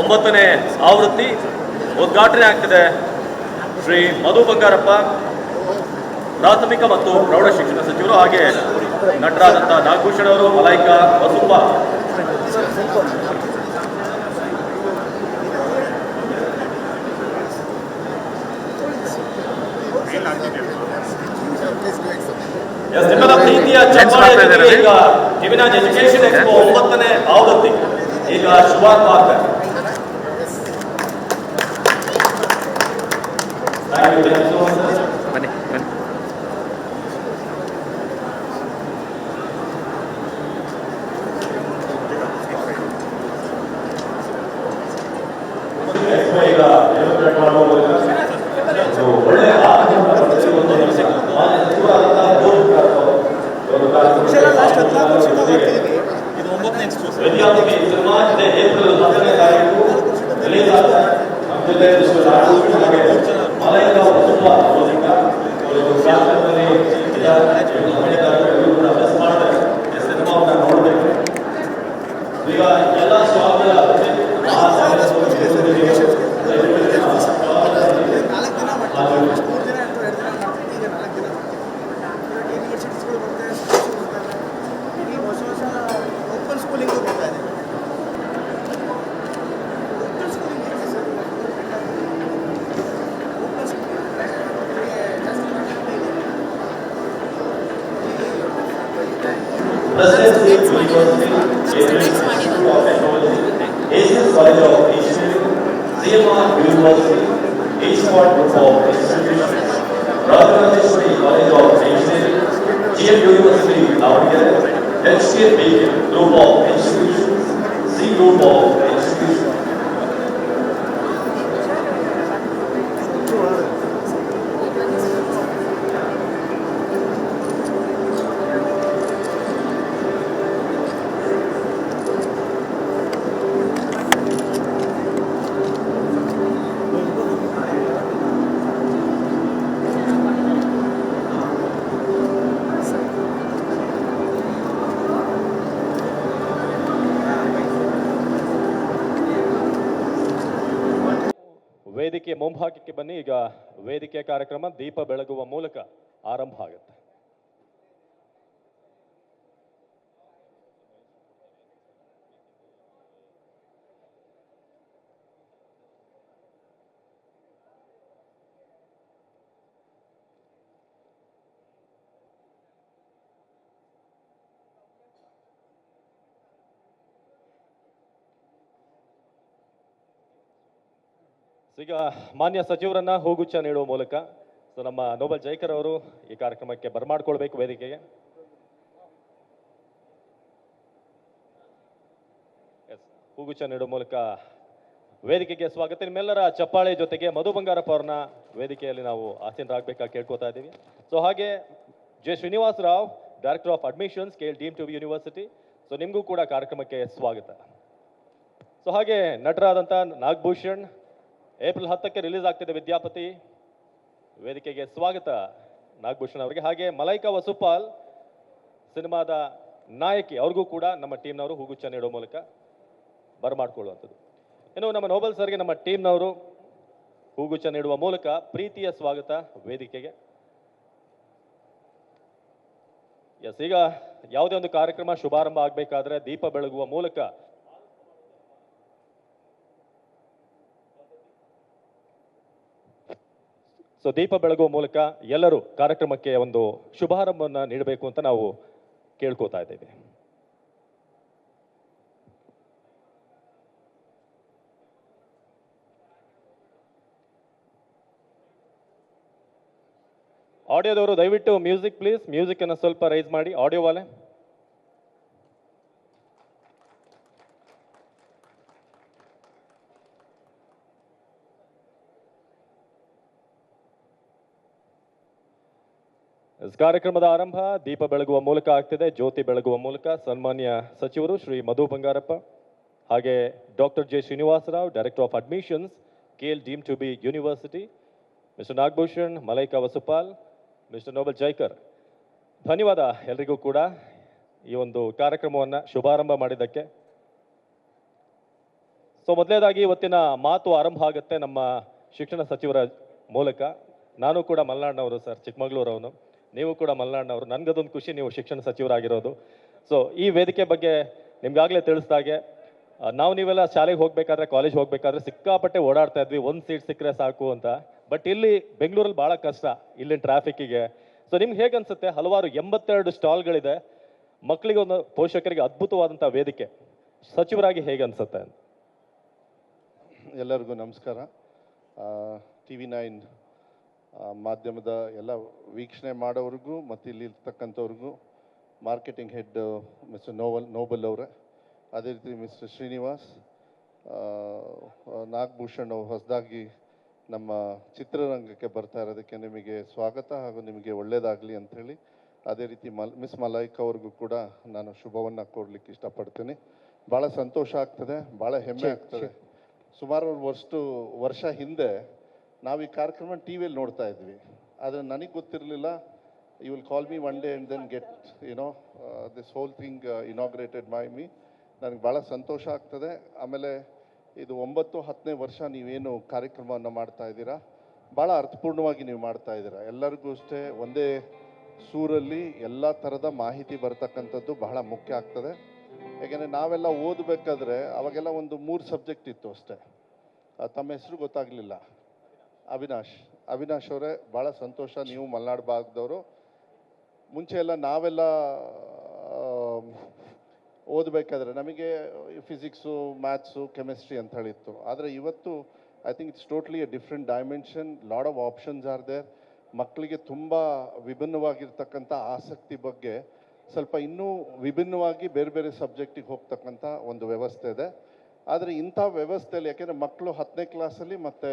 ಒಂಬತ್ತನೇ ಆವೃತ್ತಿ ಉದ್ಘಾಟನೆ ಆಗ್ತಿದೆ. ಶ್ರೀ ಮಧು ಬಂಗಾರಪ್ಪ ಪ್ರಾಥಮಿಕ ಮತ್ತು ಪ್ರೌಢ ಶಿಕ್ಷಣ ಸಚಿವರು ಹಾಗೆ ನಟರಾದಂಥ ನಾಗಭೂಷಣ ಅವರು ಮಲೈಕಾ ಬಸುಪ್ಪ. ನಿಮ್ಮೆಲ್ಲ ಪ್ರೀತಿಯ ಚಪ್ಪಾಳೆ ಈಗ ಟಿವಿನಾಜ್ ಎಜುಕೇಶನ್ ಎಕ್ಸ್ಪೋ ಒಂಬತ್ತನೇ ಆವೃತ್ತಿ. ಈಗ ಶುಭಾರಂಭ Obrigado. ಬನ್ನಿ ಈಗ ವೇದಿಕೆ ಕಾರ್ಯಕ್ರಮ ದೀಪ ಬೆಳಗುವ ಮೂಲಕ ಆರಂಭ ಆಗುತ್ತೆ. ಈಗ ಮಾನ್ಯ ಸಚಿವರನ್ನ ಹೂಗುಚ್ಛ ನೀಡುವ ಮೂಲಕ ಸೊ ನಮ್ಮ ನೋಬಲ್ ಜೈಕರ್ ಅವರು ಈ ಕಾರ್ಯಕ್ರಮಕ್ಕೆ ಬರಮಾಡ್ಕೊಳ್ಬೇಕು ವೇದಿಕೆಗೆ. ಎಸ್ ಹೂಗುಚ್ಛ ನೀಡುವ ಮೂಲಕ ವೇದಿಕೆಗೆ ಸ್ವಾಗತ. ನಿಮ್ಮೆಲ್ಲರ ಚಪ್ಪಾಳೆ ಜೊತೆಗೆ ಮಧು ಬಂಗಾರಪ್ಪ ಅವ್ರನ್ನ ವೇದಿಕೆಯಲ್ಲಿ ನಾವು ಆಸೀನರಾಗಬೇಕಾಗಿ ಕೇಳ್ಕೊತಾ ಇದ್ದೀವಿ. ಸೊ ಹಾಗೆ J Srinivas Rao director of admissions K L deemed to university so ನಿಮಗೂ ಕೂಡ ಕಾರ್ಯಕ್ರಮಕ್ಕೆ ಸ್ವಾಗತ. ಸೊ ಹಾಗೆ ನಟರಾದಂಥ ನಾಗಭೂಷಣ್ ಏಪ್ರಿಲ್ ಹತ್ತಕ್ಕೆ ರಿಲೀಸ್ ಆಗ್ತಿದೆ ವಿದ್ಯಾಪತಿ. ವೇದಿಕೆಗೆ ಸ್ವಾಗತ ನಾಗಭೂಷಣ್ ಅವರಿಗೆ. ಹಾಗೆ ಮಲೈಕಾ ವಸುಪಾಲ್ ಸಿನಿಮಾದ ನಾಯಕಿ, ಅವ್ರಿಗೂ ಕೂಡ ನಮ್ಮ ಟೀಮ್ನವರು ಹೂಗುಚ್ಛ ನೀಡೋ ಮೂಲಕ ಬರಮಾಡ್ಕೊಳ್ಳುವಂಥದ್ದು. ಇನ್ನು ನಮ್ಮ ನೋಬಲ್ ಸರ್ಗೆ ನಮ್ಮ ಟೀಮ್ನವರು ಹೂಗುಚ್ಛ ನೀಡುವ ಮೂಲಕ ಪ್ರೀತಿಯ ಸ್ವಾಗತ ವೇದಿಕೆಗೆ. ಎಸ್, ಈಗ ಯಾವುದೇ ಒಂದು ಕಾರ್ಯಕ್ರಮ ಶುಭಾರಂಭ ಆಗಬೇಕಾದ್ರೆ ದೀಪ ಬೆಳಗುವ ಮೂಲಕ ಸೊ ದೀಪ ಬೆಳಗುವ ಮೂಲಕ ಎಲ್ಲರೂ ಕಾರ್ಯಕ್ರಮಕ್ಕೆ ಒಂದು ಶುಭಾರಂಭವನ್ನು ನೀಡಬೇಕು ಅಂತ ನಾವು ಕೇಳ್ಕೊತಾ ಇದ್ದೇವೆ. ಆಡಿಯೋದವರು ದಯವಿಟ್ಟು ಮ್ಯೂಸಿಕ್ ಪ್ಲೀಸ್. ಮ್ಯೂಸಿಕ್ ಅನ್ನು ಸ್ವಲ್ಪ ರೈಸ್ ಮಾಡಿ. ಆಡಿಯೋ ವಾಲೆ. ಕಾರ್ಯಕ್ರಮದ ಆರಂಭ ದೀಪ ಬೆಳಗುವ ಮೂಲಕ ಆಗ್ತಿದೆ. ಜ್ಯೋತಿ ಬೆಳಗುವ ಮೂಲಕ ಸನ್ಮಾನ್ಯ ಸಚಿವರು ಶ್ರೀ ಮಧು ಬಂಗಾರಪ್ಪ ಹಾಗೆ doctor J Srinivasrao director of admissions K L deemed to be university mister Nagabhushan, Malaika Vasupal mister Noble Jaikar ಧನ್ಯವಾದ ಎಲ್ರಿಗೂ ಕೂಡ ಈ ಒಂದು ಕಾರ್ಯಕ್ರಮವನ್ನು ಶುಭಾರಂಭ ಮಾಡಿದ್ದಕ್ಕೆ. ಸೊ ಮೊದಲನೇದಾಗಿ ಇವತ್ತಿನ ಮಾತು ಆರಂಭ ಆಗುತ್ತೆ ನಮ್ಮ ಶಿಕ್ಷಣ ಸಚಿವರ ಮೂಲಕ. ನಾನು ಕೂಡ ಮಲ್ನಾಡ್ನವರು ಸರ್, ಚಿಕ್ಕಮಗಳೂರವನು. ನೀವು ಕೂಡ ಮಲ್ನಾಡ್ನವರು ನನಗದೊಂದು ಖುಷಿ, ನೀವು ಶಿಕ್ಷಣ ಸಚಿವರಾಗಿರೋದು. ಸೊ ಈ ವೇದಿಕೆ ಬಗ್ಗೆ ನಿಮ್ಗಾಗಲೇ ತಿಳಿಸ್ದಾಗೆ ನಾವು ನೀವೆಲ್ಲ ಶಾಲೆಗೆ ಹೋಗಬೇಕಾದ್ರೆ ಕಾಲೇಜ್ ಹೋಗ್ಬೇಕಾದ್ರೆ ಸಿಕ್ಕಾಪಟ್ಟೆ ಓಡಾಡ್ತಾ ಇದ್ವಿ. ಒಂದು ಸೀಟ್ ಸಿಕ್ಕರೆ ಸಾಕು ಅಂತ. ಬಟ್ ಇಲ್ಲಿ ಬೆಂಗಳೂರಲ್ಲಿ ಭಾಳ ಕಷ್ಟ, ಇಲ್ಲಿನ ಟ್ರಾಫಿಕ್ಕಿಗೆ ಸೊ ನಿಮ್ಗೆ ಹೇಗೆ ಅನ್ಸುತ್ತೆ ಹಲವಾರು ಎಂಬತ್ತೆರಡು ಸ್ಟಾಲ್ಗಳಿದೆ. ಮಕ್ಕಳಿಗೆ ಒಂದು ಪೋಷಕರಿಗೆ ಅದ್ಭುತವಾದಂಥ ವೇದಿಕೆ. ಸಚಿವರಾಗಿ ಹೇಗೆ ಅನಿಸುತ್ತೆ ಎಲ್ಲರಿಗೂ ನಮಸ್ಕಾರ. ಟಿ ವಿ ನೈನ್ ಮಾಧ್ಯಮದ ಎಲ್ಲ ವೀಕ್ಷಣೆ ಮಾಡೋವ್ರಿಗೂ ಮತ್ತು ಇಲ್ಲಿ ಇರ್ತಕ್ಕಂಥವ್ರಿಗೂ marketing head mister Noval Noble ಅವರ. ಅದೇ ರೀತಿ ಮಿಸ್ಟರ್ ಶ್ರೀನಿವಾಸ್ ನಾಗಭೂಷಣ್ ಅವರು ಹೊಸದಾಗಿ ನಮ್ಮ ಚಿತ್ರರಂಗಕ್ಕೆ ಬರ್ತಾ ಇರೋದಕ್ಕೆ ನಿಮಗೆ ಸ್ವಾಗತ ಹಾಗೂ ನಿಮಗೆ ಒಳ್ಳೆಯದಾಗಲಿ ಅಂಥೇಳಿ ಅದೇ ರೀತಿ ಮಲ್ ಮಿಸ್ ಮಲಾಯಿಕ್ ಅವ್ರಿಗೂ ಕೂಡ ನಾನು ಶುಭವನ್ನು ಕೋರ್ಲಿಕ್ಕೆ ಇಷ್ಟಪಡ್ತೀನಿ. ಭಾಳ ಸಂತೋಷ ಆಗ್ತದೆ ಭಾಳ ಹೆಮ್ಮೆ ಆಗ್ತದೆ. ಸುಮಾರು ಒಂದು ವರ್ಷ ವರ್ಷ ಹಿಂದೆ ನಾವು ಈ ಕಾರ್ಯಕ್ರಮ ಟಿ ವಿಯಲ್ಲಿ ನೋಡ್ತಾ ಇದ್ವಿ. ಆದರೆ ನನಗೆ ಗೊತ್ತಿರಲಿಲ್ಲ you will call me one day and then get you know this whole thing inaugurated my me ನನಗೆ ಭಾಳ ಸಂತೋಷ ಆಗ್ತದೆ. ಆಮೇಲೆ ಇದು ಒಂಬತ್ತು ಹತ್ತನೇ ವರ್ಷ ನೀವೇನು ಕಾರ್ಯಕ್ರಮವನ್ನು ಮಾಡ್ತಾ ಇದ್ದೀರಾ? ಭಾಳ ಅರ್ಥಪೂರ್ಣವಾಗಿ ನೀವು ಮಾಡ್ತಾ ಇದ್ದೀರಾ. ಎಲ್ಲರಿಗೂ ಅಷ್ಟೇ ಒಂದೇ ಸೂರಲ್ಲಿ ಎಲ್ಲ ಥರದ ಮಾಹಿತಿ ಬರ್ತಕ್ಕಂಥದ್ದು ಬಹಳ ಮುಖ್ಯ ಆಗ್ತದೆ. ಯಾಕೆಂದರೆ ನಾವೆಲ್ಲ ಓದಬೇಕಾದ್ರೆ ಅವಾಗೆಲ್ಲ ಒಂದು ಮೂರು ಸಬ್ಜೆಕ್ಟ್ ಇತ್ತು ಅಷ್ಟೇ. ತಮ್ಮ ಹೆಸರು ಗೊತ್ತಾಗಲಿಲ್ಲ. ಅವಿನಾಶ್ ಅವಿನಾಶ್ ಅವರೇ ಭಾಳ ಸಂತೋಷ. ನೀವು ಮಲೆನಾಡು ಭಾಗದವರು. ಮುಂಚೆ ಎಲ್ಲ ನಾವೆಲ್ಲ ಓದಬೇಕಾದ್ರೆ ನಮಗೆ ಫಿಸಿಕ್ಸು ಮ್ಯಾಥ್ಸು ಕೆಮಿಸ್ಟ್ರಿ ಅಂತ ಹೇಳಿತ್ತು ಆದರೆ ಇವತ್ತು I think it's totally a different dimension lot of options are there ಮಕ್ಕಳಿಗೆ ತುಂಬ ವಿಭಿನ್ನವಾಗಿರ್ತಕ್ಕಂಥ ಆಸಕ್ತಿ ಬಗ್ಗೆ ಸ್ವಲ್ಪ ಇನ್ನೂ ವಿಭಿನ್ನವಾಗಿ ಬೇರೆ ಬೇರೆ ಸಬ್ಜೆಕ್ಟಿಗೆ ಹೋಗ್ತಕ್ಕಂಥ ಒಂದು ವ್ಯವಸ್ಥೆ ಇದೆ. ಆದರೆ ಇಂಥ ವ್ಯವಸ್ಥೆಯಲ್ಲಿ, ಯಾಕೆಂದರೆ ಮಕ್ಕಳು ಹತ್ತನೇ ಕ್ಲಾಸಲ್ಲಿ ಮತ್ತು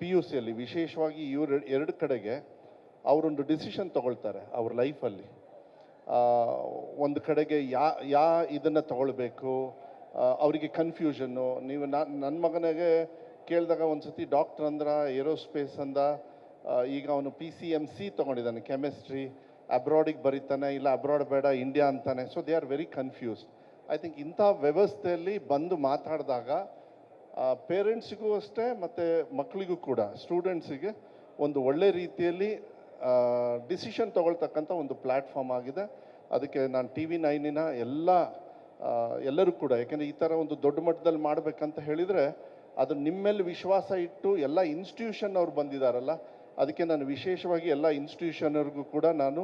ಪಿ ಯು ಸಿಯಲ್ಲಿ ವಿಶೇಷವಾಗಿ ಇವರು ಎರಡು ಕಡೆಗೆ ಅವರೊಂದು ಡಿಸಿಷನ್ ತಗೊಳ್ತಾರೆ ಅವ್ರ ಲೈಫಲ್ಲಿ ಒಂದು ಕಡೆಗೆ ಯಾ ಯಾ ಇದನ್ನು ತಗೊಳ್ಬೇಕು ಅವರಿಗೆ ಕನ್ಫ್ಯೂಷನ್ನು ನೀವು ನನ್ನ ಮಗನಿಗೆ ಕೇಳಿದಾಗ ಒಂದು ಸತಿ ಡಾಕ್ಟರ್ ಅಂದ್ರ ಏರೋಸ್ಪೇಸ್ ಅಂದ ಈಗ ಅವನು ಪಿ ಸಿ ಎಂ ಸಿ ತೊಗೊಂಡಿದ್ದಾನೆ ಕೆಮಿಸ್ಟ್ರಿ ಅಬ್ರಾಡಿಗೆ ಬರೀತಾನೆ, ಇಲ್ಲ ಅಬ್ರಾಡ್ ಬೇಡ ಇಂಡಿಯಾ ಅಂತಾನೆ. So they are very confused I think ಇಂಥ ವ್ಯವಸ್ಥೆಯಲ್ಲಿ ಬಂದು ಮಾತಾಡಿದಾಗ ಪೇರೆಂಟ್ಸಿಗೂ ಅಷ್ಟೇ, ಮತ್ತು ಮಕ್ಕಳಿಗೂ ಕೂಡ ಸ್ಟೂಡೆಂಟ್ಸಿಗೆ ಒಂದು ಒಳ್ಳೆ ರೀತಿಯಲ್ಲಿ ಡಿಸಿಷನ್ ತಗೊಳ್ತಕ್ಕಂಥ ಒಂದು ಪ್ಲ್ಯಾಟ್ಫಾರ್ಮ್ ಆಗಿದೆ. ಅದಕ್ಕೆ ನಾನು ಟಿ ವಿ ನೈನಿನ ಎಲ್ಲ ಎಲ್ಲರೂ ಕೂಡ, ಯಾಕೆಂದರೆ ಈ ಥರ ಒಂದು ದೊಡ್ಡ ಮಟ್ಟದಲ್ಲಿ ಮಾಡಬೇಕಂತ ಹೇಳಿದರೆ, ಅದು ನಿಮ್ಮೇಲೆ ವಿಶ್ವಾಸ ಇಟ್ಟು ಎಲ್ಲ ಇನ್ಸ್ಟಿಟ್ಯೂಷನ್ ಅವ್ರು ಬಂದಿದ್ದಾರಲ್ಲ ಅದಕ್ಕೆ ನಾನು ವಿಶೇಷವಾಗಿ ಎಲ್ಲ ಇನ್ಸ್ಟಿಟ್ಯೂಷನ್ಗೂ ಕೂಡ ನಾನು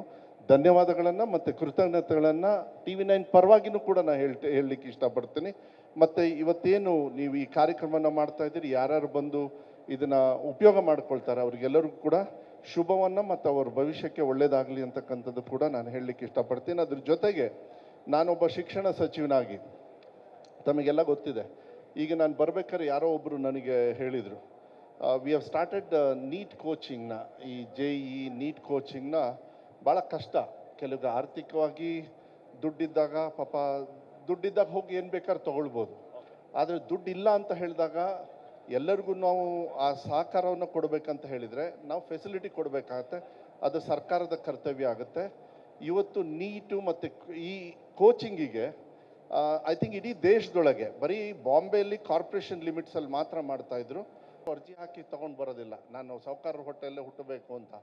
ಧನ್ಯವಾದಗಳನ್ನು ಮತ್ತು ಕೃತಜ್ಞತೆಗಳನ್ನು ಟಿ ವಿ ನೈನ್ ಪರವಾಗಿನೂ ಕೂಡ ನಾನು ಹೇಳ್ತೆ, ಹೇಳಲಿಕ್ಕೆ ಇಷ್ಟಪಡ್ತೀನಿ. ಮತ್ತು ಇವತ್ತೇನು ನೀವು ಈ ಕಾರ್ಯಕ್ರಮವನ್ನು ಮಾಡ್ತಾ ಇದ್ದೀರಿ? ಯಾರ್ಯಾರು ಬಂದು ಇದನ್ನು ಉಪಯೋಗ ಮಾಡ್ಕೊಳ್ತಾರೆ? ಅವ್ರಿಗೆಲ್ಲರಿಗೂ ಕೂಡ ಶುಭವನ್ನು ಮತ್ತು ಅವ್ರ ಭವಿಷ್ಯಕ್ಕೆ ಒಳ್ಳೆಯದಾಗಲಿ ಅಂತಕ್ಕಂಥದ್ದು ಕೂಡ ನಾನು ಹೇಳಲಿಕ್ಕೆ ಇಷ್ಟಪಡ್ತೀನಿ. ಅದ್ರ ಜೊತೆಗೆ ನಾನೊಬ್ಬ ಶಿಕ್ಷಣ ಸಚಿವನಾಗಿ, ತಮಗೆಲ್ಲ ಗೊತ್ತಿದೆ. ಈಗ ನಾನು ಬರ್ಬೇಕಾದ್ರೆ ಯಾರೋ ಒಬ್ಬರು ನನಗೆ ಹೇಳಿದರು ವಿ ಹ್ಯಾವ್ ಸ್ಟಾರ್ಟೆಡ್ ನೀಟ್ ಕೋಚಿಂಗ್ನ ಈ ಜೆ ಇ ನೀಟ್ ಕೋಚಿಂಗ್ನ ಭಾಳ ಕಷ್ಟ. ಕೆಲವು ಆರ್ಥಿಕವಾಗಿ ದುಡ್ಡಿದ್ದಾಗ ಪಾಪ ದುಡ್ಡಿದ್ದಾಗ ಹೋಗಿ ಏನು ಬೇಕಾದ್ರೆ ತೊಗೊಳ್ಬೋದು. ಆದರೆ ದುಡ್ಡಿಲ್ಲ ಅಂತ ಹೇಳಿದಾಗ ಎಲ್ಲರಿಗೂ ನಾವು ಆ ಸಹಕಾರವನ್ನು ಕೊಡಬೇಕಂತ ಹೇಳಿದರೆ ನಾವು ಫೆಸಿಲಿಟಿ ಕೊಡಬೇಕಾಗತ್ತೆ. ಅದು ಸರ್ಕಾರದ ಕರ್ತವ್ಯ ಆಗುತ್ತೆ. ಇವತ್ತು ನೀಟು ಮತ್ತು ಈ ಕೋಚಿಂಗಿಗೆ ಐ ಥಿಂಕ್ ಇಡೀ ದೇಶದೊಳಗೆ, ಬರೀ ಬಾಂಬೆಯಲ್ಲಿ ಕಾರ್ಪೊರೇಷನ್ ಲಿಮಿಟ್ಸಲ್ಲಿ ಮಾತ್ರ ಮಾಡ್ತಾಯಿದ್ರು ಅರ್ಜಿ ಹಾಕಿ ತೊಗೊಂಡು ಬರೋದಿಲ್ಲ. ನಾನು ಸಾಹುಕಾರ ಹೊಟ್ಟೆಯಲ್ಲೇ ಹುಟ್ಟಬೇಕು ಅಂತ.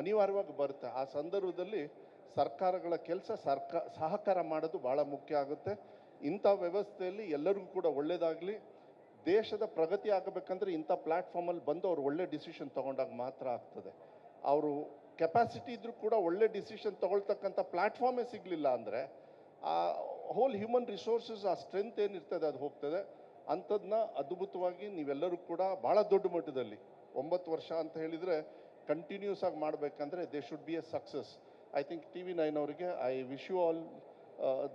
ಅನಿವಾರ್ಯವಾಗಿ ಬರುತ್ತೆ. ಆ ಸಂದರ್ಭದಲ್ಲಿ ಸರ್ಕಾರಗಳ ಕೆಲಸ ಸಹಕಾರ ಮಾಡೋದು ಭಾಳ ಮುಖ್ಯ ಆಗುತ್ತೆ. ಇಂಥ ವ್ಯವಸ್ಥೆಯಲ್ಲಿ ಎಲ್ಲರಿಗೂ ಕೂಡ ಒಳ್ಳೆಯದಾಗಲಿ ದೇಶದ ಪ್ರಗತಿ ಆಗಬೇಕಂದ್ರೆ ಇಂಥ ಪ್ಲ್ಯಾಟ್ಫಾರ್ಮಲ್ಲಿ ಬಂದು ಅವ್ರು ಒಳ್ಳೆ ಡಿಸಿಷನ್ ತೊಗೊಂಡಾಗ ಮಾತ್ರ ಆಗ್ತದೆ. ಅವರು ಕೆಪಾಸಿಟಿ ಇದ್ರೂ ಕೂಡ ಒಳ್ಳೆ ಡಿಸಿಷನ್ ತಗೊಳ್ತಕ್ಕಂಥ ಪ್ಲ್ಯಾಟ್ಫಾರ್ಮೇ ಸಿಗಲಿಲ್ಲ ಅಂದರೆ, ಆ ಹೋಲ್ ಹ್ಯೂಮನ್ ರಿಸೋರ್ಸಸ್, ಆ ಸ್ಟ್ರೆಂತ್ ಏನಿರ್ತದೆ ಅದು ಹೋಗ್ತದೆ. ಅಂಥದ್ದನ್ನ ಅದ್ಭುತವಾಗಿ ನೀವೆಲ್ಲರೂ ಕೂಡ ಭಾಳ ದೊಡ್ಡ ಮಟ್ಟದಲ್ಲಿ, ಒಂಬತ್ತು ವರ್ಷ ಅಂತ ಹೇಳಿದರೆ ಕಂಟಿನ್ಯೂಸ್ ಆಗಿ ಮಾಡಬೇಕಂದ್ರೆ they should be a success I think T V nine ಅವರಿಗೆ I wish you all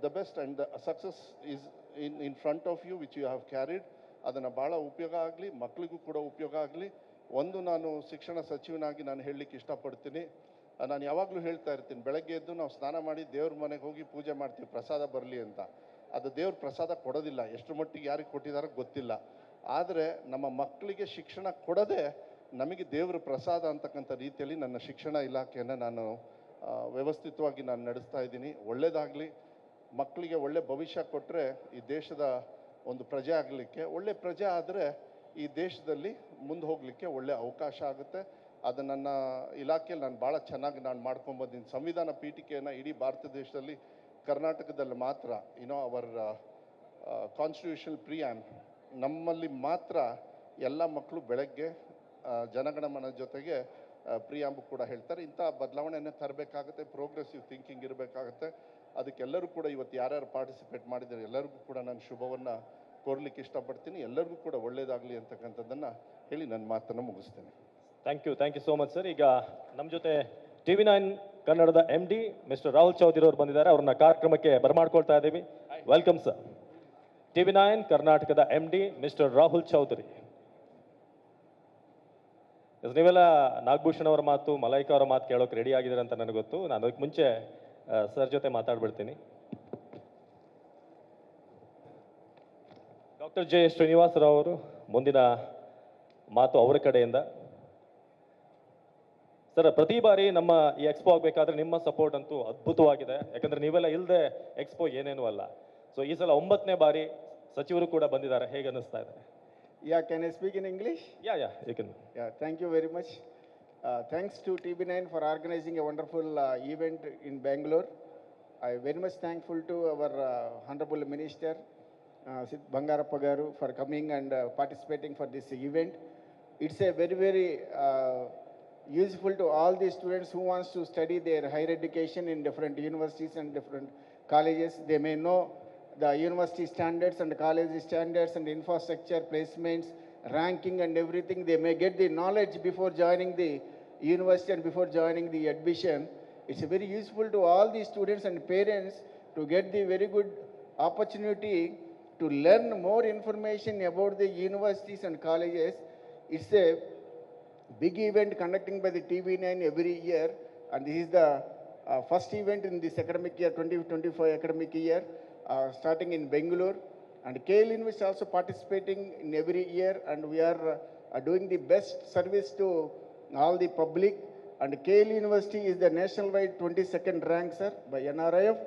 the best and the success is in in front of you which you have carried ಅದನ್ನು ಭಾಳ ಉಪಯೋಗ ಆಗಲಿ ಮಕ್ಕಳಿಗೂ ಕೂಡ ಉಪಯೋಗ ಆಗಲಿ. ಒಂದು ನಾನು ಶಿಕ್ಷಣ ಸಚಿವನಾಗಿ ನಾನು ಹೇಳಲಿಕ್ಕೆ ಇಷ್ಟಪಡ್ತೀನಿ. ನಾನು ಯಾವಾಗಲೂ ಹೇಳ್ತಾ ಇರ್ತೀನಿ, ಬೆಳಗ್ಗೆ ಎದ್ದು ನಾವು ಸ್ನಾನ ಮಾಡಿ ದೇವ್ರ ಮನೆಗೆ ಹೋಗಿ ಪೂಜೆ ಮಾಡ್ತೀವಿ, ಪ್ರಸಾದ ಬರಲಿ ಅಂತ. ಅದು ದೇವ್ರ ಪ್ರಸಾದ ಕೊಡೋದಿಲ್ಲ ಎಷ್ಟು ಮಟ್ಟಿಗೆ ಯಾರಿಗೆ ಕೊಟ್ಟಿದಾರೋ ಗೊತ್ತಿಲ್ಲ. ಆದರೆ ನಮ್ಮ ಮಕ್ಕಳಿಗೆ ಶಿಕ್ಷಣ ಕೊಡದೆ ನಮಗೆ ದೇವ್ರ ಪ್ರಸಾದ ಅಂತಕ್ಕಂಥ ರೀತಿಯಲ್ಲಿ ನನ್ನ ಶಿಕ್ಷಣ ಇಲಾಖೆಯನ್ನು ನಾನು ವ್ಯವಸ್ಥಿತವಾಗಿ ನಾನು ನಡೆಸ್ತಾ ಇದ್ದೀನಿ. ಒಳ್ಳೆಯದಾಗಲಿ ಮಕ್ಕಳಿಗೆ ಒಳ್ಳೆ ಭವಿಷ್ಯ ಕೊಟ್ಟರೆ ಈ ದೇಶದ ಒಂದು ಪ್ರಜೆ ಆಗಲಿಕ್ಕೆ, ಒಳ್ಳೆ ಪ್ರಜೆ ಆದರೆ ಈ ದೇಶದಲ್ಲಿ ಮುಂದೆ ಹೋಗಲಿಕ್ಕೆ ಒಳ್ಳೆ ಅವಕಾಶ ಆಗುತ್ತೆ. ಅದು ನನ್ನ ಇಲಾಖೆಯಲ್ಲಿ ನಾನು ಭಾಳ ಚೆನ್ನಾಗಿ ನಾನು ಮಾಡ್ಕೊಂಬಂದಿನಿ ಸಂವಿಧಾನ ಪೀಠಿಕೆಯನ್ನು ಇಡೀ ಭಾರತ ದೇಶದಲ್ಲಿ, ಕರ್ನಾಟಕದಲ್ಲಿ ಮಾತ್ರ ಯುನೋ ಅವರ್ ಕಾನ್ಸ್ಟಿಟ್ಯೂಷನ್ ಪ್ರಿಯಾನ್ ನಮ್ಮಲ್ಲಿ ಮಾತ್ರ ಎಲ್ಲ ಮಕ್ಕಳು ಬೆಳಗ್ಗೆ ಜನಗಣಮನ ಜೊತೆಗೆ ಪ್ರಿಯಾಂಬು ಕೂಡ ಹೇಳ್ತಾರೆ, ಇಂಥ ಬದಲಾವಣೆಯನ್ನು ತರಬೇಕಾಗುತ್ತೆ ಪ್ರೋಗ್ರೆಸಿವ್ ಥಿಂಕಿಂಗ್ ಇರಬೇಕಾಗುತ್ತೆ. ಅದಕ್ಕೆಲ್ಲರೂ ಕೂಡ ಇವತ್ತು ಯಾರ್ಯಾರು ಪಾರ್ಟಿಸಿಪೇಟ್ ಮಾಡಿದ್ದಾರೆ, ಎಲ್ಲರಿಗೂ ಕೂಡ ನಾನು ಶುಭವನ್ನು ಕೋರ್ಲಿಕ್ಕೆ ಇಷ್ಟಪಡ್ತೀನಿ. ಎಲ್ಲರಿಗೂ ಕೂಡ ಒಳ್ಳೆಯದಾಗಲಿ ಅಂತಕ್ಕಂಥದ್ದನ್ನು ಹೇಳಿ ನನ್ನ ಮಾತನ್ನು ಮುಗಿಸ್ತೇನೆ. Thank you thank you so much sir ಈಗ ನಮ್ಮ ಜೊತೆ ಟಿ ವಿ ನೈನ್ ಕನ್ನಡದ M D mister Rahul Chaudhary ಅವರು ಬಂದಿದ್ದಾರೆ. ಅವ್ರನ್ನ ಕಾರ್ಯಕ್ರಮಕ್ಕೆ ಬರಮಾಡ್ಕೊಳ್ತಾ ಇದ್ದೀವಿ. Welcome sir T V nine ಕರ್ನಾಟಕದ M D mister Rahul Chaudhary ನೀವೆಲ್ಲ ನಾಗಭೂಷಣ ಅವರ ಮಾತು, ಮಲೈಕಾ ಅವರ ಮಾತು ಕೇಳೋಕೆ ರೆಡಿ ಆಗಿದ್ದಾರೆ ಅಂತ ನನಗೆ ಗೊತ್ತು. ನಾನು ಅದಕ್ಕೆ ಮುಂಚೆ ಸರ್ ಜೊತೆ ಮಾತಾಡ್ಬಿಡ್ತೀನಿ. ಡಾಕ್ಟರ್ ಜೆ ಶ್ರೀನಿವಾಸರಾವ್ ಅವರು ಮುಂದಿನ ಮಾತು ಅವರ ಕಡೆಯಿಂದ. ಸರ್, ಪ್ರತಿ ಬಾರಿ ನಮ್ಮ ಈ ಎಕ್ಸ್ಪೋ ಆಗಬೇಕಾದ್ರೆ ನಿಮ್ಮ ಸಪೋರ್ಟ್ ಅಂತೂ ಅದ್ಭುತವಾಗಿದೆ. ಯಾಕಂದರೆ ನೀವೆಲ್ಲ ಇಲ್ಲದೆ ಎಕ್ಸ್ಪೋ ಏನೇನೂ ಅಲ್ಲ. ಸೊ ಈ ಸಲ ಒಂಬತ್ತನೇ ಬಾರಿ ಸಚಿವರು ಕೂಡ ಬಂದಿದ್ದಾರೆ. ಹೇಗೆ ಅನ್ನಿಸ್ತಾ ಇದೆ? Yeah, can I speak in English? Yeah, yeah, you can. Yeah, thank you very much. Uh, thanks to TB9 for organizing a wonderful uh, event in Bangalore. I'm very much thankful to our uh, Honorable Minister, uh, Bangarapagaru, for coming and uh, participating for this event. It's a very, very uh, useful to all the students who wants to study their higher education in different universities and different colleges. They may know the university standards and college standards and infrastructure placements, ranking and everything. They may get the knowledge before joining the university and before joining the admission. It's very useful to all the students and parents to get the very good opportunity to learn more information about the universities and colleges. It's a big event conducting by the TV9 every year, and this is the uh, first event in this academic year, 2025 academic year, starting in Bangalore. And KL Invest also participating in every year, and we are uh, doing the best service to all the public. And KL University is the nationwide 22nd rank, sir, by NRIF.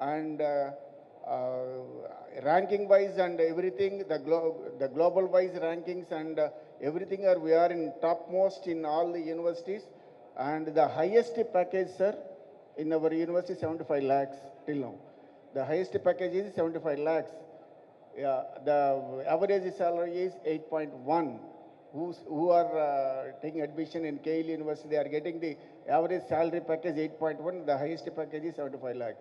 And uh, uh, ranking wise and everything, the, glo- the global wise rankings and uh, everything are, we are in topmost in all the universities. And the highest package, sir, in our university, 75 lakhs till now. The highest package is 75 lakhs. Yeah, the average salary is 8.1. Who's, who are uh, taking admission in KL University, they are getting the average salary package 8.1, the highest package is 75 lakhs.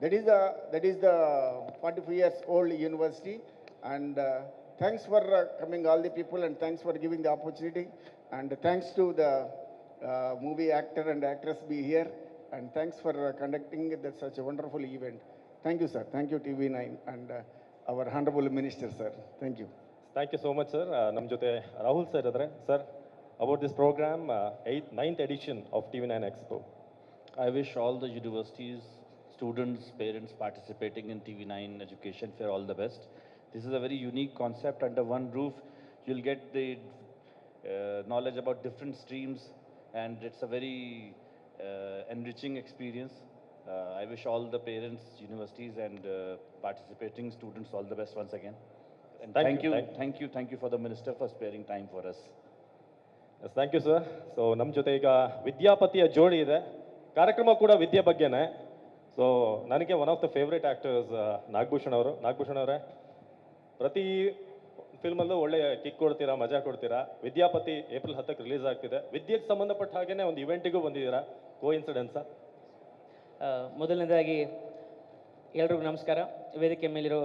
That is the, that is the 45 years old university. And uh, thanks for uh, coming all the people and thanks for giving the opportunity. And thanks to the uh, movie actor and actress be here. And thanks for uh, conducting that such a wonderful event. Thank you, sir. Thank you, TV9 and uh, our honorable minister, sir. Thank you. Thank you so much sir ನಮ್ಮ ಜೊತೆ Rahul sir ಇದ್ದಾರೆ sir about this programme eighth ninth edition of T V nine expo I wish all the universities, students, parents participating in TV9 Education Fair all the best. This is a very unique concept. Under one roof, you'll get the uh, knowledge about different streams, and it's a very uh, enriching experience. Uh, I wish all the parents, universities, and uh, participating students all the best once again. And Thank thank, you, you, thank- thank you, thank you for the minister for sparing time for us. Yes thank you sir so ನಮ್ಮ ಜೊತೆ ಈಗ ವಿದ್ಯಾಪತಿಯ ಜೋಡಿ ಇದೆ. ಕಾರ್ಯಕ್ರಮ ಕೂಡ ವಿದ್ಯೆ ಬಗ್ಗೆನೇ. So ನನಗೆ one of the favourite actors Nagabhushan ಅವರು. ನಾಗಭೂಷಣ್ ಅವರೇ ಪ್ರತಿ ಫಿಲ್ಮಲ್ಲೂ ಒಳ್ಳೆ ಕಿಕ್ ಕೊಡ್ತೀರಾ ಮಜಾ ಕೊಡ್ತೀರಾ? ವಿದ್ಯಾಪತಿ ಏಪ್ರಿಲ್ ಹತ್ತಕ್ಕೆ ರಿಲೀಸ್ ಆಗ್ತಿದೆ. ವಿದ್ಯೆಗೆ ಸಂಬಂಧಪಟ್ಟ ಹಾಗೇನೆ ಒಂದು ಇವೆಂಟಿಗೂ ಬಂದಿದ್ದೀರಾ? ಕೋ ಇನ್ಸಿಡೆನ್ಸಾ ಮೊದಲನೇದಾಗಿ ಎಲ್ರಿಗೂ ನಮಸ್ಕಾರ. ವೇದಿಕೆ ಮೇಲಿರೋ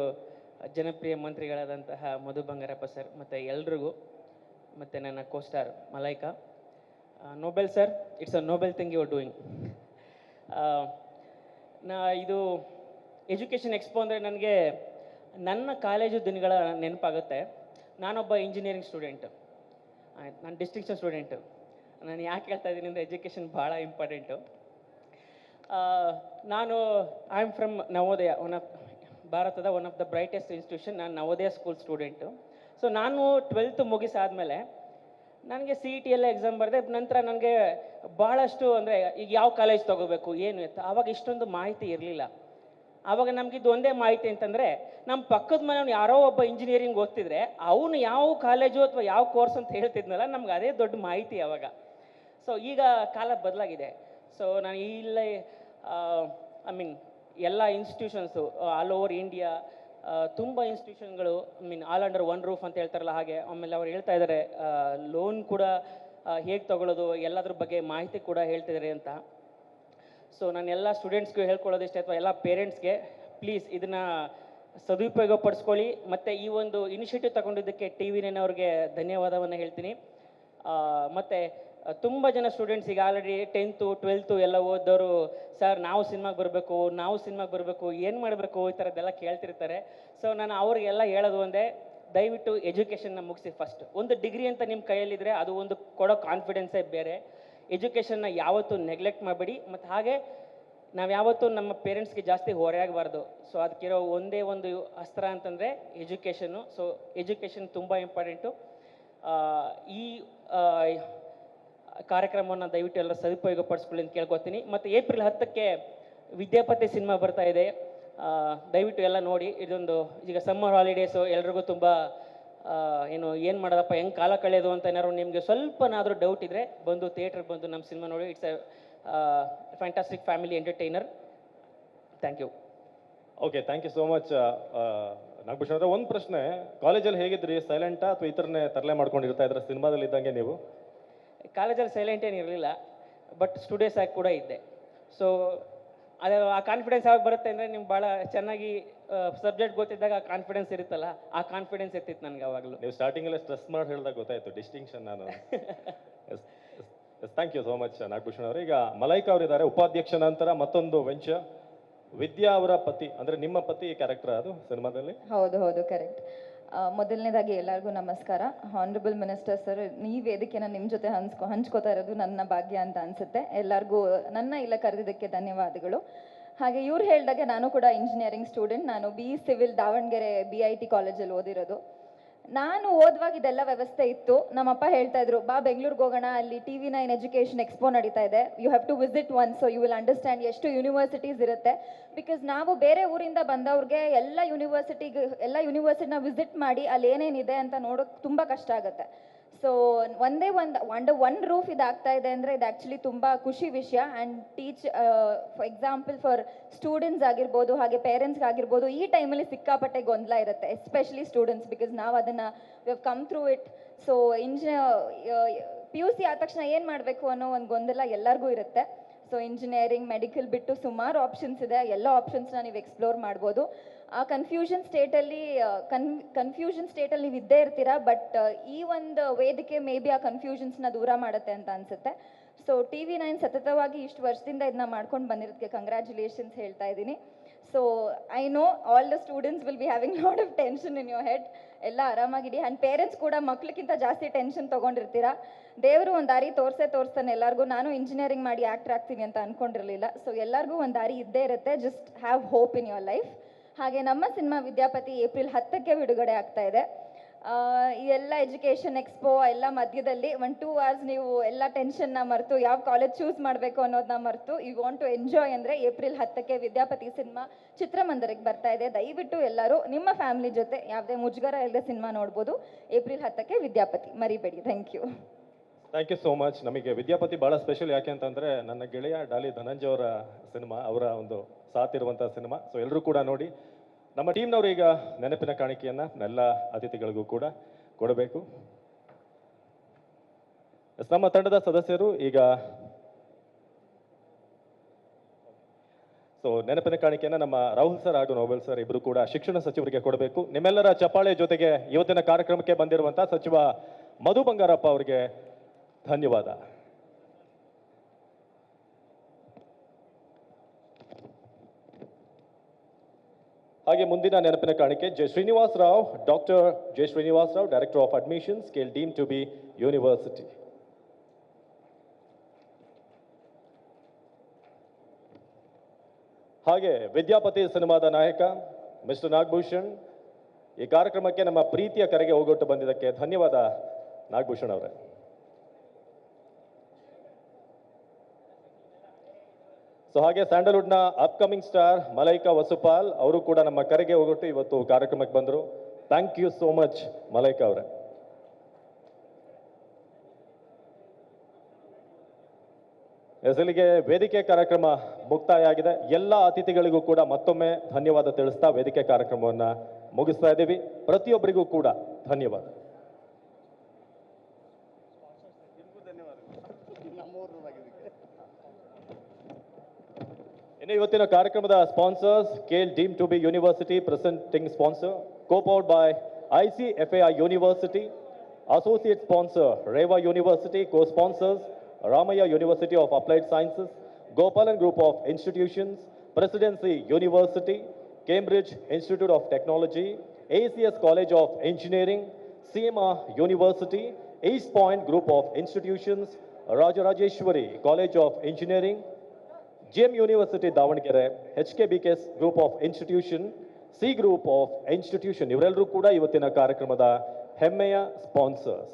ಜನಪ್ರಿಯ ಮಂತ್ರಿಗಳಾದಂತಹ ಮಧು ಬಂಗಾರಪ್ಪ ಸರ್ ಮತ್ತು ಎಲ್ರಿಗೂ ಮತ್ತು ನನ್ನ costar Malaika. Noble sir it's a noble thing you doing ನಾ ಇದು ಎಜುಕೇಷನ್ ಎಕ್ಸ್ಪೋ ಅಂದರೆ ನನಗೆ ನನ್ನ ಕಾಲೇಜು ದಿನಗಳ ನೆನಪಾಗುತ್ತೆ. ನಾನೊಬ್ಬ ಇಂಜಿನಿಯರಿಂಗ್ ಸ್ಟೂಡೆಂಟ್ ನಾನು ಡಿಸ್ಟಿಂಕ್ಷನ್ ಸ್ಟೂಡೆಂಟು ನಾನು ಯಾಕೆ ಹೇಳ್ತಾ ಇದ್ದೀನಿ ಅಂದರೆ ಎಜುಕೇಷನ್ ಭಾಳ ಇಂಪಾರ್ಟೆಂಟು ನಾನು I am from Navodaya one of ಭಾರತದ one of the brightest institution ನಾನು ನವೋದಯ ಸ್ಕೂಲ್ ಸ್ಟೂಡೆಂಟು ಸೊ ನಾನು ಟ್ವೆಲ್ತ್ ಮುಗಿಸಾದ್ಮೇಲೆ ನನಗೆ ಸಿ ಇ ಟಿ ಎಲ್ಲ ಎಕ್ಸಾಮ್ ಬರೆದೆ, ನಂತರ ನನಗೆ ಭಾಳಷ್ಟು ಅಂದರೆ, ಈಗ ಯಾವ ಕಾಲೇಜ್ ತೊಗೋಬೇಕು, ಏನು ಇತ್ತು ಆವಾಗ ಇಷ್ಟೊಂದು ಮಾಹಿತಿ ಇರಲಿಲ್ಲ. ಆವಾಗ ನಮಗಿದ್ದು ಒಂದೇ ಮಾಹಿತಿ ಅಂತಂದರೆ ನಮ್ಮ ಪಕ್ಕದ ಮನೆಯವ್ನು ಯಾರೋ ಒಬ್ಬ ಇಂಜಿನಿಯರಿಂಗ್ ಓದ್ತಿದ್ರೆ, ಅವನು ಯಾವ ಕಾಲೇಜು ಅಥವಾ ಯಾವ ಕೋರ್ಸ್ ಅಂತ ಹೇಳ್ತಿದ್ನಲ್ಲ, ನಮ್ಗೆ ಅದೇ ದೊಡ್ಡ ಮಾಹಿತಿ ಅವಾಗ. ಸೊ ಈಗ ಕಾಲ ಬದಲಾಗಿದೆ. ಸೊ ನಾನು ಇಲ್ಲೇ ಐ ಮೀನ್ ಎಲ್ಲ ಇನ್ಸ್ಟಿಟ್ಯೂಷನ್ಸು ಆಲ್ ಓವರ್ ಇಂಡಿಯಾ ತುಂಬ ಇನ್ಸ್ಟಿಟ್ಯೂಷನ್ಗಳು I mean all under one roof ಅಂತ ಹೇಳ್ತಾರಲ್ಲ ಹಾಗೆ. ಆಮೇಲೆ ಅವ್ರು ಹೇಳ್ತಾ ಇದ್ದಾರೆ ಲೋನ್ ಕೂಡ ಹೇಗೆ ತಗೊಳ್ಳೋದು ಎಲ್ಲದ್ರ ಬಗ್ಗೆ ಮಾಹಿತಿ ಕೂಡ ಹೇಳ್ತಿದ್ದಾರೆ ಅಂತ. ಸೊ ನಾನು ಎಲ್ಲ ಸ್ಟೂಡೆಂಟ್ಸ್ಗೂ ಹೇಳ್ಕೊಳ್ಳೋದಿಷ್ಟೇ ಅಥವಾ ಎಲ್ಲ ಪೇರೆಂಟ್ಸ್ಗೆ ಪ್ಲೀಸ್ ಇದನ್ನು ಸದುಪಯೋಗ ಪಡಿಸ್ಕೊಳ್ಳಿ. ಮತ್ತು ಈ ಒಂದು ಇನಿಷಿಯೇಟಿವ್ ತಗೊಂಡಿದ್ದಕ್ಕೆ ಟಿ ವಿ ಅವ್ರಿಗೆ ಧನ್ಯವಾದವನ್ನು ಹೇಳ್ತೀನಿ. ಮತ್ತು ತುಂಬ ಜನ ಸ್ಟೂಡೆಂಟ್ಸ್ ಈಗ ಆಲ್ರೆಡಿ ಟೆಂತು ಟ್ವೆಲ್ತು ಎಲ್ಲ ಓದೋರು ಸರ್ ನಾವು ಸಿನಿಮಾಗೆ ಬರಬೇಕು, ನಾವು ಸಿನಿಮಾಗೆ ಬರಬೇಕು, ಏನು ಮಾಡಬೇಕು? ಈ ಥರದ್ದೆಲ್ಲ ಕೇಳ್ತಿರ್ತಾರೆ. ಸೊ ನಾನು ಅವ್ರಿಗೆಲ್ಲ ಹೇಳೋದು ಒಂದೇ, ದಯವಿಟ್ಟು ಎಜುಕೇಷನ್ನ ಮುಗಿಸಿ ಫಸ್ಟ್ ಒಂದು ಡಿಗ್ರಿ ಅಂತ ನಿಮ್ಮ ಕೈಯಲ್ಲಿದ್ದರೆ ಅದು ಒಂದು ಕೊಡೋ ಕಾನ್ಫಿಡೆನ್ಸೇ ಬೇರೆ. ಎಜುಕೇಷನ್ನ ಯಾವತ್ತೂ ನೆಗ್ಲೆಕ್ಟ್ ಮಾಡಬೇಡಿ. ಮತ್ತು ಹಾಗೆ, ನಾವು ಯಾವತ್ತೂ ನಮ್ಮ ಪೇರೆಂಟ್ಸ್ಗೆ ಜಾಸ್ತಿ ಹೊರೆಯಾಗಬಾರ್ದು. ಸೊ ಅದಕ್ಕಿರೋ ಒಂದೇ ಒಂದು ಅಸ್ತ್ರ ಅಂತಂದರೆ ಎಜುಕೇಷನ್ನು ಸೊ ಎಜುಕೇಷನ್ ತುಂಬ ಇಂಪಾರ್ಟೆಂಟು ಈ ಕಾರ್ಯಕ್ರಮವನ್ನು ದಯವಿಟ್ಟು ಎಲ್ಲರೂ ಸದುಪಯೋಗ ಪಡಿಸ್ಕೊಳ್ಳಿ ಅಂತ ಕೇಳ್ಕೊತೀನಿ. ಮತ್ತು ಏಪ್ರಿಲ್ ಹತ್ತಕ್ಕೆ ವಿದ್ಯಾಪತಿ ಸಿನಿಮಾ ಬರ್ತಾ ಇದೆ. ದಯವಿಟ್ಟು ಎಲ್ಲ ನೋಡಿ. ಇದೊಂದು ಈಗ ಸಮ್ಮರ್ ಹಾಲಿಡೇಸು, ಎಲ್ರಿಗೂ ತುಂಬ ಏನು ಏನು ಮಾಡೋದಪ್ಪ, ಹೆಂಗೆ ಕಾಲ ಕಳೆಯೋದು ಅಂತ ಏನಾದ್ರು ನಿಮಗೆ ಸ್ವಲ್ಪನಾದರೂ ಡೌಟ್ ಇದ್ದರೆ ಬಂದು ಥಿಯೇಟ್ರಿಗೆ ಬಂದು ನಮ್ಮ ಸಿನಿಮಾ ನೋಡಿ. It's a fantastic family entertainer thank you okay thank you so much Nagabhushan ಒಂದು ಪ್ರಶ್ನೆ ಕಾಲೇಜಲ್ಲಿ ಹೇಗಿದ್ರಿ? ಸೈಲೆಂಟಾ ಅಥವಾ ಈ ಥರನೇ ತರಲೆ ಮಾಡ್ಕೊಂಡಿರ್ತಾ ಇದ್ರ ಸಿನಿಮಾದಲ್ಲಿ ಇದ್ದಂಗೆ ನೀವು? ಕಾಲೇಜಲ್ಲಿ ಸೈಲೆಂಟ್ ಏನು ಇರಲಿಲ್ಲ ಬಟ್ ಸ್ಟೂಡೆಂಟ್ಸ್ ಆಗಿ ಕೂಡ ಇದ್ದೆ. ಸೊ ಅದು ಆ ಕಾನ್ಫಿಡೆನ್ಸ್ ಯಾವಾಗ ಬರುತ್ತೆ ಅಂದರೆ ನಿಮ್ಗೆ ಭಾಳ ಚೆನ್ನಾಗಿ ಸಬ್ಜೆಕ್ಟ್ ಗೊತ್ತಿದ್ದಾಗ ಆ ಕಾನ್ಫಿಡೆನ್ಸ್ ಇರುತ್ತಲ್ಲ ಆ ಕಾನ್ಫಿಡೆನ್ಸ್ ಇರ್ತಿತ್ತು ನನಗೆ ಅವಾಗಲೂ ನೀವು ಸ್ಟಾರ್ಟಿಂಗಲ್ಲೇ ಸ್ಟ್ರೆಸ್ ಮಾಡಿ ಹೇಳಿದಾಗ ಗೊತ್ತಾಯಿತು ಡಿಸ್ಟಿಂಕ್ಷನ್ ನಾನು. Yes thank you so much Nagabhushan ಅವರು. ಈಗ ಮಲೈಕಾ ಅವರಿದ್ದಾರೆ ಉಪಾಧ್ಯಕ್ಷ ನಂತರ ಮತ್ತೊಂದು ವೆಂಚರ್ ವಿದ್ಯಾ ಅವರ ಪತಿ ಅಂದರೆ ನಿಮ್ಮ ಪತಿ ಕ್ಯಾರೆಕ್ಟರ್ ಅದು ಸಿನಿಮಾದಲ್ಲಿ? ಹೌದು ಹೌದು ಕರೆಕ್ಟ್ ಮೊದಲನೇದಾಗಿ ಎಲ್ಲರಿಗೂ ನಮಸ್ಕಾರ. ಹಾನರಬಲ್ ಮಿನಿಸ್ಟರ್ ಸರ್ ಈ ವೇದಿಕೆನ ನಿಮ್ಮ ಜೊತೆ ಹಂಚ್ಕೊ, ಹಂಚ್ಕೋತಾ ಇರೋದು ನನ್ನ ಭಾಗ್ಯ ಅಂತ ಅನಿಸುತ್ತೆ. ಎಲ್ಲರಿಗೂ ನನ್ನ ಇಲ್ಲ ಕರೆದಿದ್ದಕ್ಕೆ ಧನ್ಯವಾದಗಳು. ಹಾಗೆ ಇವ್ರು ಹೇಳಿದಾಗೆ ನಾನು ಕೂಡ ಇಂಜಿನಿಯರಿಂಗ್ ಸ್ಟೂಡೆಂಟ್ ನಾನು B civil Davanagere B I T ಕಾಲೇಜಲ್ಲಿ ಓದಿರೋದು. ನಾನು ಓದುವಾಗ ಇದೆಲ್ಲ ವ್ಯವಸ್ಥೆ ಇತ್ತು. ನಮ್ಮಪ್ಪ ಹೇಳ್ತಾ ಇದ್ರು, ಬಾ ಬೆಂಗಳೂರಿಗೆ ಹೋಗೋಣ, ಅಲ್ಲಿ T V nine education expo ನಡೀತಾ ಇದೆ. You have to visit one so you will understand ಎಷ್ಟು ಯೂನಿವರ್ಸಿಟೀಸ್ ಇರುತ್ತೆ. ಬಿಕಾಸ್ ನಾವು ಬೇರೆ ಊರಿಂದ ಬಂದವ್ರಿಗೆ ಎಲ್ಲ ಯೂನಿವರ್ಸಿಟಿಗೆ ಎಲ್ಲ ಯೂನಿವರ್ಸಿಟಿನ ವಿಸಿಟ್ ಮಾಡಿ, ಅಲ್ಲಿ ಏನೇನಿದೆ ಅಂತ ನೋಡೋಕೆ ತುಂಬ ಕಷ್ಟ ಆಗುತ್ತೆ. ಸೊ ಒಂದೇ ಒಂದು ಅಂಡರ್ ಒನ್ ರೂಫ್ ಇದಾಗ್ತಾ ಇದೆ ಅಂದರೆ ಇದು ಆ್ಯಕ್ಚುಲಿ ತುಂಬ ಖುಷಿ ವಿಷಯ. And teach for example for students ಆಗಿರ್ಬೋದು, ಹಾಗೆ ಪೇರೆಂಟ್ಸ್ ಆಗಿರ್ಬೋದು, ಈ ಟೈಮಲ್ಲಿ ಸಿಕ್ಕಾಪಟ್ಟೆ ಗೊಂದಲ ಇರುತ್ತೆ ಎಸ್ಪೆಷಲಿ ಸ್ಟೂಡೆಂಟ್ಸ್ ಬಿಕಾಸ್ ನಾವು ಅದನ್ನು we have come through it so ಇಂಜಿನಿಯ P U C ಆದ ತಕ್ಷಣ ಏನು ಮಾಡಬೇಕು ಅನ್ನೋ ಒಂದು ಗೊಂದಲ ಎಲ್ಲರಿಗೂ ಇರುತ್ತೆ. ಸೊ ಇಂಜಿನಿಯರಿಂಗ್ ಮೆಡಿಕಲ್ ಬಿಟ್ಟು ಸುಮಾರು ಆಪ್ಷನ್ಸ್ ಇದೆ. ಎಲ್ಲ ಆಪ್ಷನ್ಸ್ನ ನೀವು ಎಕ್ಸ್ಪ್ಲೋರ್ ಮಾಡ್ಬೋದು. ಆ ಕನ್ಫ್ಯೂಷನ್ ಸ್ಟೇಟಲ್ಲಿ ಕನ್ ಕನ್ಫ್ಯೂಷನ್ ಸ್ಟೇಟಲ್ಲಿ ನೀವು ಇದ್ದೇ ಇರ್ತೀರಾ ಬಟ್ ಈ ಒಂದು ವೇದಿಕೆ ಮೇ ಬಿ ಆ ಕನ್ಫ್ಯೂಷನ್ಸ್ನ ದೂರ ಮಾಡುತ್ತೆ ಅಂತ ಅನಿಸುತ್ತೆ. ಸೊ ಟಿ ವಿ ನೈನ್ ಸತತವಾಗಿ ಇಷ್ಟು ವರ್ಷದಿಂದ ಇದನ್ನ ಮಾಡ್ಕೊಂಡು ಬಂದಿರೋದಕ್ಕೆ ಕಂಗ್ರ್ಯಾಚುಲೇಷನ್ಸ್ ಹೇಳ್ತಾ ಇದ್ದೀನಿ. So I know all the students will be having lot of tension in your head ಎಲ್ಲ ಆರಾಮಾಗಿಡಿ. ಆ್ಯಂಡ್ ಪೇರೆಂಟ್ಸ್ ಕೂಡ ಮಕ್ಳಿಗಿಂತ ಜಾಸ್ತಿ ಟೆನ್ಷನ್ ತೊಗೊಂಡಿರ್ತೀರಾ. ದೇವರು ಒಂದು ದಾರಿ ತೋರಿಸೇ ತೋರಿಸ್ತಾನೆ ಎಲ್ಲರಿಗೂ. ನಾನು ಇಂಜಿನಿಯರಿಂಗ್ ಮಾಡಿ ಆ್ಯಕ್ಟರ್ ಆಗ್ತೀನಿ ಅಂತ ಅನ್ಕೊಂಡಿರಲಿಲ್ಲ. ಸೊ ಎಲ್ಲರಿಗೂ ಒಂದು ದಾರಿ ಇದ್ದೇ ಇರುತ್ತೆ. Just have hope in your life ಹಾಗೆ ನಮ್ಮ ಸಿನಿಮಾ ವಿದ್ಯಾಪತಿ ಏಪ್ರಿಲ್ ಹತ್ತಕ್ಕೆ ಬಿಡುಗಡೆ ಆಗ್ತಾ ಇದೆ. ಈ ಎಲ್ಲ ಎಜುಕೇಷನ್ ಎಕ್ಸ್ಪೋ ಎಲ್ಲ ಮಧ್ಯದಲ್ಲಿ ಒನ್ ಟೂ ಅವರ್ಸ್ ನೀವು ಎಲ್ಲ ಟೆನ್ಷನ್ನ ಮರೆತು ಯಾವ ಕಾಲೇಜ್ ಚೂಸ್ ಮಾಡಬೇಕು ಅನ್ನೋದನ್ನ ಮರೆತು ಯು ವಾಂಟ್ ಟು ಎಂಜಾಯ್ ಅಂದರೆ ಏಪ್ರಿಲ್ ಹತ್ತಕ್ಕೆ ವಿದ್ಯಾಪತಿ ಸಿನಿಮಾ ಚಿತ್ರಮಂದಿರಕ್ಕೆ ಬರ್ತಾ ಇದೆ. ದಯವಿಟ್ಟು ಎಲ್ಲರೂ ನಿಮ್ಮ ಫ್ಯಾಮಿಲಿ ಜೊತೆ ಯಾವುದೇ ಮುಜುಗರ ಇಲ್ಲದೆ ಸಿನಿಮಾ ನೋಡ್ಬೋದು. ಏಪ್ರಿಲ್ ಹತ್ತಕ್ಕೆ ವಿದ್ಯಾಪತಿ ಮರಿಬೇಡಿ. Thank you thank you so much ನಮಗೆ ವಿದ್ಯಾಪತಿ ಬಹಳ ಸ್ಪೆಷಲ್ ಯಾಕೆ ಅಂತಂದ್ರೆ ನನ್ನ ಗೆಳೆಯ ಡಾಲಿ ಧನಂಜಯ ಅವರ ಸಿನಿಮಾ ಅವರ ಒಂದು ಸಾಥ್ ಇರುವಂಥ ಸಿನಿಮಾ. ಸೊ ಎಲ್ಲರೂ ಕೂಡ ನೋಡಿ. ನಮ್ಮ ಟೀಮ್ನವರು ಈಗ ನೆನಪಿನ ಕಾಣಿಕೆಯನ್ನ ಎಲ್ಲ ಅತಿಥಿಗಳಿಗೂ ಕೂಡ ಕೊಡಬೇಕು. ನಮ್ಮ ತಂಡದ ಸದಸ್ಯರು ಈಗ ಸೊ ನೆನಪಿನ ಕಾಣಿಕೆಯನ್ನ ನಮ್ಮ ರಾಹುಲ್ ಸರ್ ಹಾಗೂ ನೋಬೆಲ್ ಸರ್ ಇಬ್ಬರು ಕೂಡ ಶಿಕ್ಷಣ ಸಚಿವರಿಗೆ ಕೊಡಬೇಕು. ನಿಮ್ಮೆಲ್ಲರ ಚಪಾಳೆ ಜೊತೆಗೆ ಇವತ್ತಿನ ಕಾರ್ಯಕ್ರಮಕ್ಕೆ ಬಂದಿರುವಂತಹ ಸಚಿವ ಮಧು ಬಂಗಾರಪ್ಪ ಅವರಿಗೆ ಧನ್ಯವಾದ. ಹಾಗೆ ಮುಂದಿನ ನೆನಪಿನ ಕಾಣಿಕೆ, J Srinivas Rao doctor J Srinivas Rao director of admission scale deemed to be university ಹಾಗೆ ವಿದ್ಯಾಪತಿ ಸಿನಿಮಾದ ನಾಯಕ ಮಿಸ್ಟರ್ ನಾಗಭೂಷಣ್, ಈ ಕಾರ್ಯಕ್ರಮಕ್ಕೆ ನಮ್ಮ ಪ್ರೀತಿಯ ಕರೆಗೆ ಹೋಗೊಟ್ಟು ಬಂದಿದ್ದಕ್ಕೆ ಧನ್ಯವಾದ ನಾಗಭೂಷಣ್ ಅವರೇ. ಸೊ ಹಾಗೆ ಸ್ಯಾಂಡಲ್ವುಡ್ನ ಅಪ್ಕಮಿಂಗ್ ಸ್ಟಾರ್ ಮಲೈಕಾ ವಸುಪಾಲ್ ಅವರು ಕೂಡ ನಮ್ಮ ಕರೆಗೆ ಹೋಗ್ಬಿಟ್ಟು ಇವತ್ತು ಕಾರ್ಯಕ್ರಮಕ್ಕೆ ಬಂದರು. Thank you so much Malaika ಅವರೇ. ಎಸಲಿಗೆ ವೇದಿಕೆ ಕಾರ್ಯಕ್ರಮ ಮುಕ್ತಾಯ ಆಗಿದೆ ಎಲ್ಲ ಅತಿಥಿಗಳಿಗೂ ಕೂಡ ಮತ್ತೊಮ್ಮೆ ಧನ್ಯವಾದ ತಿಳಿಸ್ತಾ ವೇದಿಕೆ ಕಾರ್ಯಕ್ರಮವನ್ನ ಮುಗಿಸ್ತಾ ಇದ್ದೀವಿ. ಪ್ರತಿಯೊಬ್ಬರಿಗೂ ಕೂಡ ಧನ್ಯವಾದ. ಇನ್ನು ಇವತ್ತಿನ ಕಾರ್ಯಕ್ರಮದ sponsors scale deemed to be university presenting sponsor copowered by I C F A university associate sponsor Reva university co sponsors Ramaiah university of applied sciences Gopalan group of institutions presidency university Cambridge institute of technology ACS college of engineering CMR university East Point group of institutions Rajarajeshwari college of engineering GM university Davangere H K B K group of institution C group of institution ಇವರೆಲ್ಲರೂ ಕೂಡ ಇವತ್ತಿನ ಕಾರ್ಯಕ್ರಮದ ಹೆಮ್ಮೆಯ sponsors